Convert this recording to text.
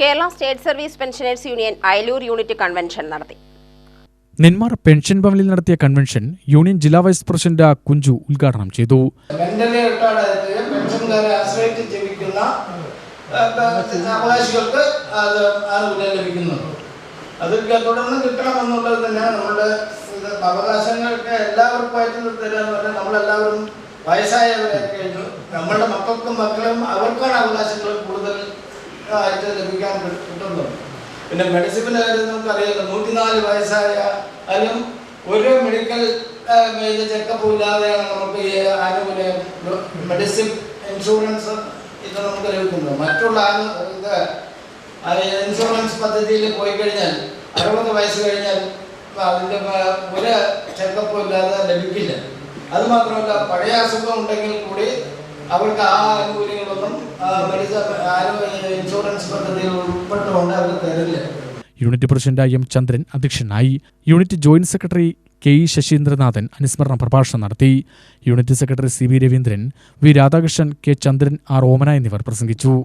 Kerala state service pensioners union Ayalur unit convention നടത്തി. Nenmara pension ഭവനിൽ നടത്തിയ കൺവെൻഷൻ യൂണിയൻ ജില്ലാ വൈസ് പ്രസിഡന്റ് കുഞ്ചു ഉദ്ഘാടനം ചെയ്തു. മെന്റലി റിട്ടയർഡ് പെൻഷൻകാരെ ആശ്രയിച്ച് ജീവിക്കുന്ന ആ, ആ, അവകാശികൾക്ക് അത് ആനുകൂല്യം ലഭിക്കുന്നുണ്ട്. അത് തുടർന്ന് കിട്ടണമെന്നുള്ളത് തന്നെയാണ് നമ്മുടെ അവകാശങ്ങൾക്ക് എല്ലാവർക്കും പറഞ്ഞാൽ നമ്മളെല്ലാവരും കഴിഞ്ഞു നമ്മളുടെ മക്കൾക്കും മക്കളും അവർക്കാണ് അവകാശങ്ങൾ ആയിട്ട് ലഭിക്കാൻ കിട്ടുന്നുണ്ട് പിന്നെ മെഡിസിപ്പിൽ നമുക്കറിയാലോ നൂറ്റിനാല് വയസ്സായ അതിലും ഒരു മെഡിക്കൽ ചെക്കപ്പ് ഇല്ലാതെയാണ് നമുക്ക് ഈ ആനുകൂല്യം മെഡിസിൻ ഇൻഷുറൻസ് ഇത് നമുക്ക് ലഭിക്കുന്നത്. മറ്റുള്ള ഇത് ഇൻഷുറൻസ് പദ്ധതിയിൽ പോയി കഴിഞ്ഞാൽ അറുപത് വയസ്സ് കഴിഞ്ഞാൽ അതിന്റെ ഒരു ചെക്കപ്പും ഇല്ലാതെ ലഭിക്കില്ല. അത് മാത്രമല്ല പഴയ അസുഖം ഉണ്ടെങ്കിൽ കൂടി അവർക്ക് ആ ആനുകൂല്യങ്ങളൊന്നും ഇൻഷുറൻസ് പദ്ധതിയിൽ ഉൾപ്പെട്ടുകൊണ്ട് അവർ തരില്ല. യൂണിറ്റ് പ്രസിഡന്റ് എം ചന്ദ്രൻ അധ്യക്ഷനായി. Unit joint secretary K E Sasheendranathan അനുസ്മരണ പ്രഭാഷണം നടത്തി. Unit secretary C V Raveendran V. Radhakrishnan K Chandran R. Omana എന്നിവർ പ്രസംഗിച്ചു.